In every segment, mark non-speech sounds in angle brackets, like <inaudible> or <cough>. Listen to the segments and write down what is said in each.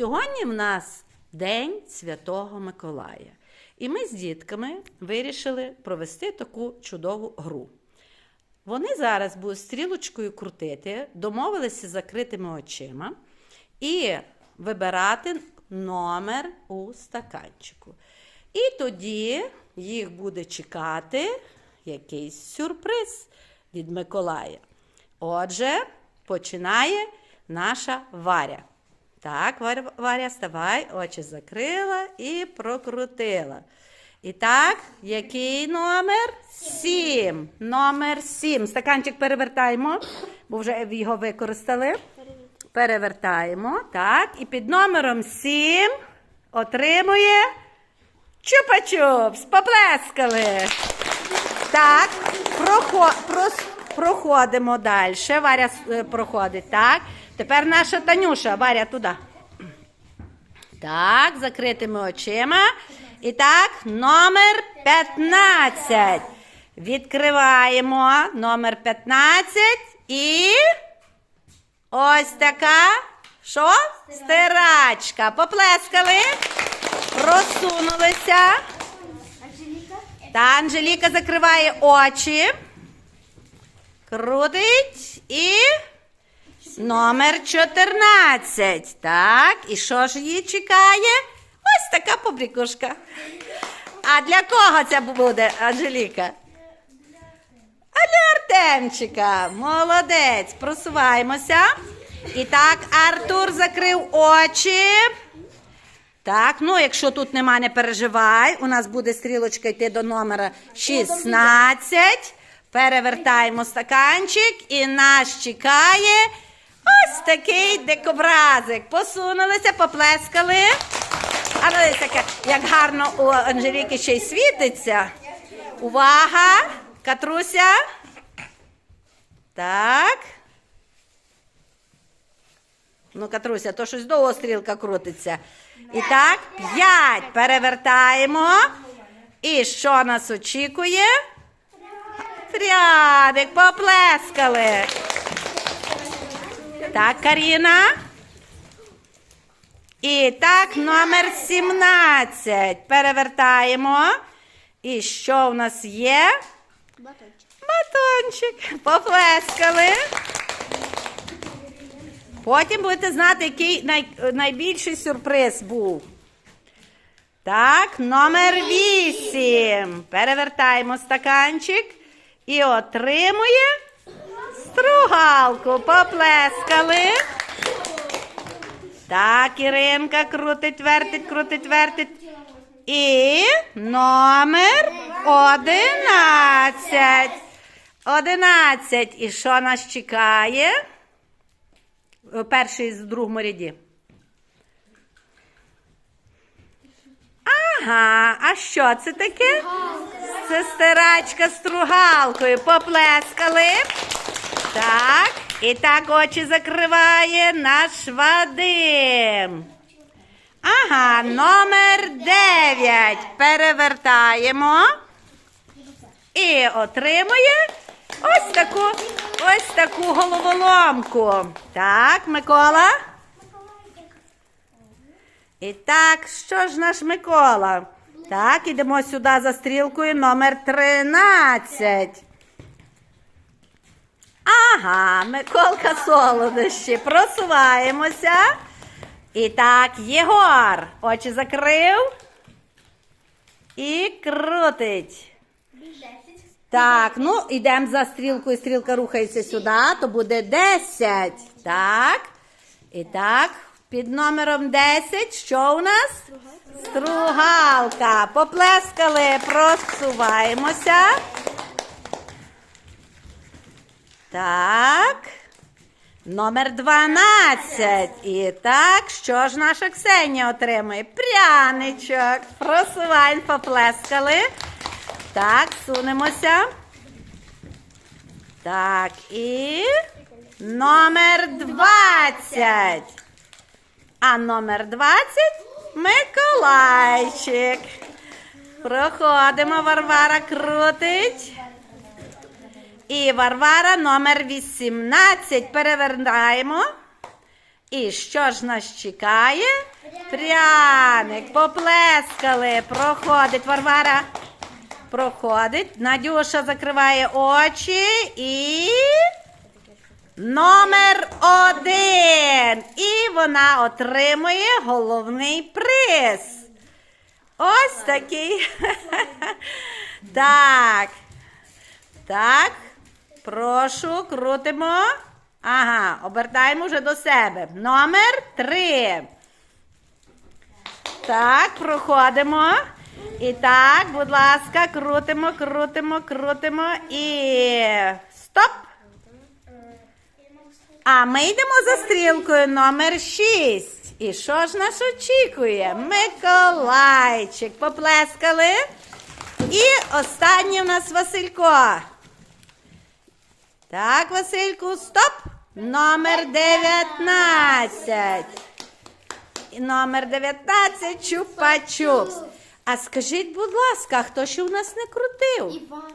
Сьогодні в нас День Святого Миколая. І ми з дітками вирішили провести таку чудову гру. Вони зараз будуть стрілочкою крутити, домовилися з закритими очима і вибирати номер у стаканчику. І тоді їх буде чекати якийсь сюрприз від Миколая. Отже, починає наша Варя. Так, Варя, Варя, ставай, очі закрила і прокрутила. І так, який номер? Сім. Номер сім. Стаканчик перевертаємо, бо вже його використали. Перевертаємо. Так. І під номером сім отримує чупа-чупс. Поплескали. Так, прохо, прос- проходимо далі. Варя е, проходить. Так. Тепер наша Танюша. Варя туди. Так, закритими очима. І так, номер 15. Відкриваємо номер 15 і ось така. Що? Стирачка. Поплескали, просунулися. Та Анжеліка закриває очі. Крутить і номер 14. Так, і що ж її чекає? Ось така побрікушка. А для кого це буде, Анжеліка? А для Артемчика. Молодець. Просуваємося. І так, Артур закрив очі. Так, ну якщо тут нема, не переживай. У нас буде стрілочка йти до номера 16. Перевертаємо стаканчик і нас чекає ось такий дикобразик. Посунулися, поплескали. А дивіться, як гарно у Анжеліки ще й світиться. Увага! Катруся. Так. Ну, Катруся, то щось довго стрілка крутиться. І так, п'ять. Перевертаємо. І що нас очікує? Трядик, поплескали. Так, Каріна. І так, номер 17. Перевертаємо. І що в нас є? Батончик. Поплескали. Потім будете знати, який най, найбільший сюрприз був. Так, номер 8. Перевертаємо стаканчик і отримує стругалку. Поплескали. Так, Іринка крутить, вертить, крутить, вертить. І номер 11. 11. І що нас чекає? Перший з другому ряді. Ага, а що це таке? Це стирачка з стругалкою. Поплескали. Так. І так очі закриває наш Вадим. Ага, номер 9. Перевертаємо. І отримує ось таку, ось таку головоломку. Так, Микола. І так, що ж наш Микола? Так, ідемо сюди за стрілкою номер 13. Ага, Миколка солодощі. Просуваємося. І так, Єгор. Очі закрив. І крутить. Так, ну йдемо за стрілкою. Стрілка рухається сюди, то буде 10. Так. І так, під номером 10, що у нас? Стругалка. Поплескали, просуваємося. Так. Номер 12. І так, що ж наша Ксенія отримує? Пряничок. Просуваємо, поплескали. Так, сунемося. Так, і номер 20. А номер 20 Миколайчик. Проходимо, Варвара крутить. І Варвара номер 18. Перевертаємо. І що ж нас чекає? Пряник. Поплескали. Проходить Варвара. Проходить. Надюша закриває очі і. Номер один. І вона отримує головний приз. Ось такий. <laughs> Так. Так. Прошу, крутимо. Ага, обертаємо вже до себе. Номер три. Так, проходимо. І так, будь ласка, крутимо, крутимо, крутимо і стоп. А ми йдемо за стрілкою номер 6. І що ж нас очікує? Миколайчик. Поплескали. І останній у нас Василько. Так, Васильку, стоп. Номер 19. І номер 19 чупа-чупс. А скажіть, будь ласка, хто ще у нас не крутив? Іванка.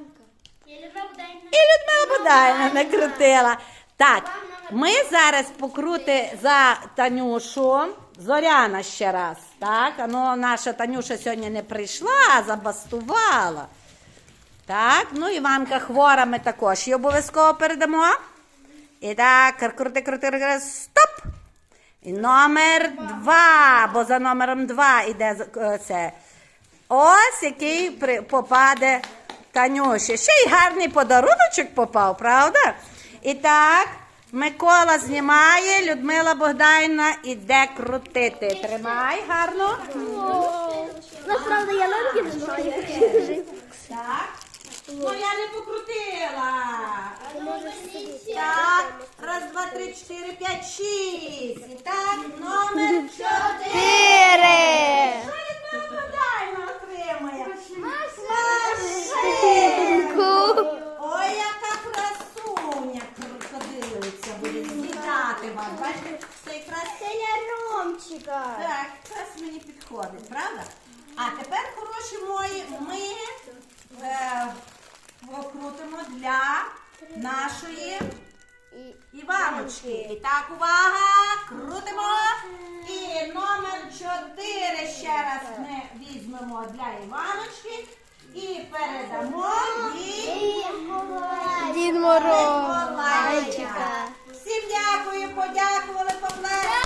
І Людмила Будайна не крутила. Так, ми зараз покрути за Танюшу. Зоряна ще раз. Так, а ну наша Танюша сьогодні не прийшла, а забастувала. Так, ну Іванка хвора, ми також її обов'язково передамо. І так, крути, крути, крути, стоп! І номер два, бо за номером два іде з- е, це. Ось який при- попаде Танюші. Ще й гарний подаруночок попав, правда? І так, Микола знімає, Людмила Богдайна іде крутити. Тримай гарно. Насправді я ланки немає. Так. Ну я не покрутила. Так, раз, два, три, чотири, п'ять, шість. І так, номер чотири. Що Людмила Богданівна отримує? Машинку. Ой, яка красуня крокодилиця буде з'їдати вас. Бачите, цей красивий. Ромчика. Так, зараз підходить, правда? А тепер, хороші мої, ми е, покрутимо для нашої Іваночки. І так, увага! Крутимо. І номер 4 ще раз ми візьмемо для Іваночки і передамо їй Дід Миколайчика. Всім дякую, подякували, поплескали.